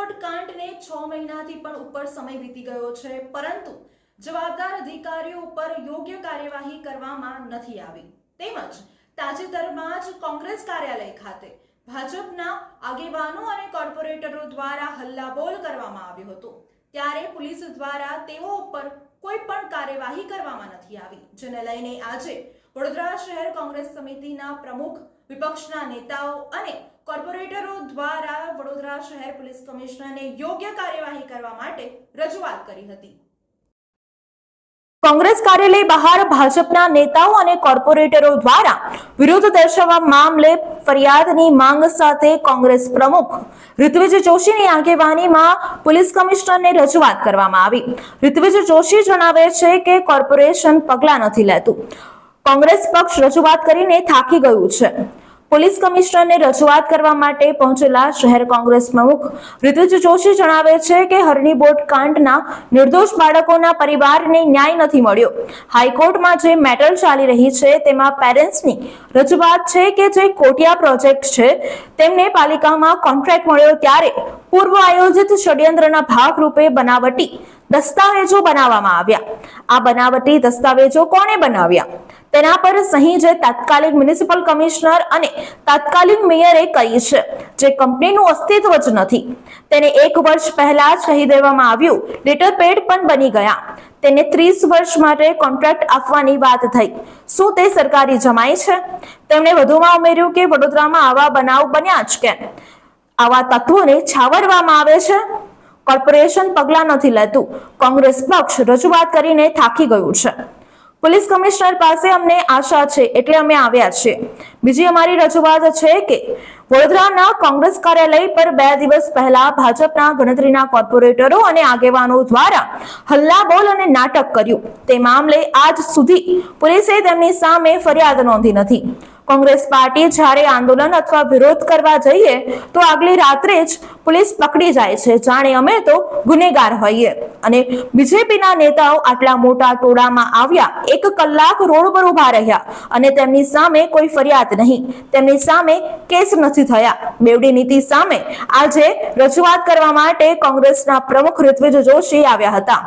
Board કાંડને છ મહિનાથી પણ ઉપર સમય વીતી ગયો છે, પરંતુ જવાબદાર અધિકારીઓ ઉપર યોગ્ય કાર્યવાહી કરવામાં નથી આવી. તેમજ તાજેતરમાં જ કોંગ્રેસ કાર્યાલય ખાતે ભાજપના આગેવાનો અને કોર્પોરેટરો દ્વારા હલ્લાબોલ કરવામાં આવ્યો હતો. ત્યારે પોલીસ દ્વારા તેઓ ઉપર કોઈ પણ કાર્યવાહી કરવામાં નથી આવી, જેને લઈને આજે વડોદરા શહેર કોંગ્રેસ સમિતિના પ્રમુખ વિપક્ષના નેતાઓ અને કોર્પોરેટરો દ્વારા વડોદરા શહેર પોલીસ કમિશનરને યોગ્ય કાર્યવાહી કરવા માટે રજૂઆત કરી હતી. કોંગ્રેસ કાર્યાલય બહાર ભાજપના નેતાઓ અને કોર્પોરેટરો દ્વારા વિરોધ દર્શાવવા મામલે ફરિયાદની માંગ સાથે કોંગ્રેસ પ્રમુખ ઋત્વિજ જોશીની આગેવાનીમાં પોલીસ કમિશનરને રજૂઆત કરવામાં આવી. ઋત્વિજ જોશી જણાવે છે કે કોર્પોરેશન પગલાં નથી લેતું. કોંગ્રેસ પક્ષ રજૂઆત કરીને થાકી ગયું છે. પોલીસ કમિશનરને રજૂઆત કરવા માટે પહોંચેલા શહેર કોંગ્રેસ પ્રમુખ ઋતુજ જોશી જણાવે છે કે હરણી બોટ કાંડના નિર્દોષ બાળકોના પરિવારને ન્યાય નથી મળ્યો. હાઈકોર્ટમાં જે મેટર ચાલી રહી છે તેમાં પેરેન્ટ્સની રજૂઆત છે કે જે કોટિયા પ્રોજેક્ટ છે તેમને પાલિકામાં કોન્ટ્રાક્ટ મળ્યો ત્યારે પૂર્વ આયોજિત ષડયંત્રના ભાગરૂપે બનાવટી દસ્તાવેજો બનાવવામાં આવ્યા. આ બનાવટી દસ્તાવેજો કોણે બનાવ્યા? તેના પર સહી જે તાત્કાલિક મ્યુનિસિપલ કમિશનર અને તાત્કાલિક મેયરે કરી છે, જે કંપનીનું અસ્તિત્વ જ નથી. તેને એક વર્ષ પહેલા જ કહી દેવામાં આવ્યું લેટર પેડ પણ બની ગયા. તેને ત્રીસ વર્ષ માટે કોન્ટ્રાક્ટ આપવાની વાત થઈ. શું તે સરકારી જમાઈ છે? તેમણે વધુમાં ઉમેર્યું કે વડોદરામાં આવા બનાવ બન્યા જ કેમ? આવા તત્વોને છાવરવામાં આવે છે? કોર્પોરેશન પગલાં નથી લેતું. કોંગ્રેસ પક્ષ રજૂઆત કરીને થાકી ગયું છે. પોલીસ કમિશનર પાસે અમને આશા છે, એટલે અમે આવ્યા છીએ. બીજી અમારી રજૂઆત છે કે વડોદરાના કોંગ્રેસ કાર્યાલય પર બે દિવસ પહેલા ભાજપના ગણતરીના કોર્પોરેટરો અને આગેવાનો દ્વારા હલ્લાબોલ અને નાટક કર્યું. તે મામલે આજ સુધી પોલીસે તેમની સામે ફરિયાદ નોંધી નથી. કોંગ્રેસ પાર્ટી જ્યારે આંદોલન અથવા વિરોધ કરવા જઈએ, તો આગલી રાત્રે જ પોલીસ પકડી જાય છે. જાણે અમે તો ગુનેગાર હોઈએ. અને બીજેપીના નેતાઓ આટલા મોટા ટોળામાં આવ્યા, એક કલાક રોડ પર ઊભા રહ્યા અને તેમની સામે કોઈ ફરિયાદ નહીં. તેમની સામે કેસ નથી થયા. બેવડી નીતિ સામે આજે રજૂઆત કરવા માટે કોંગ્રેસના પ્રમુખ ઋત્વિજ જોશી આવ્યા હતા.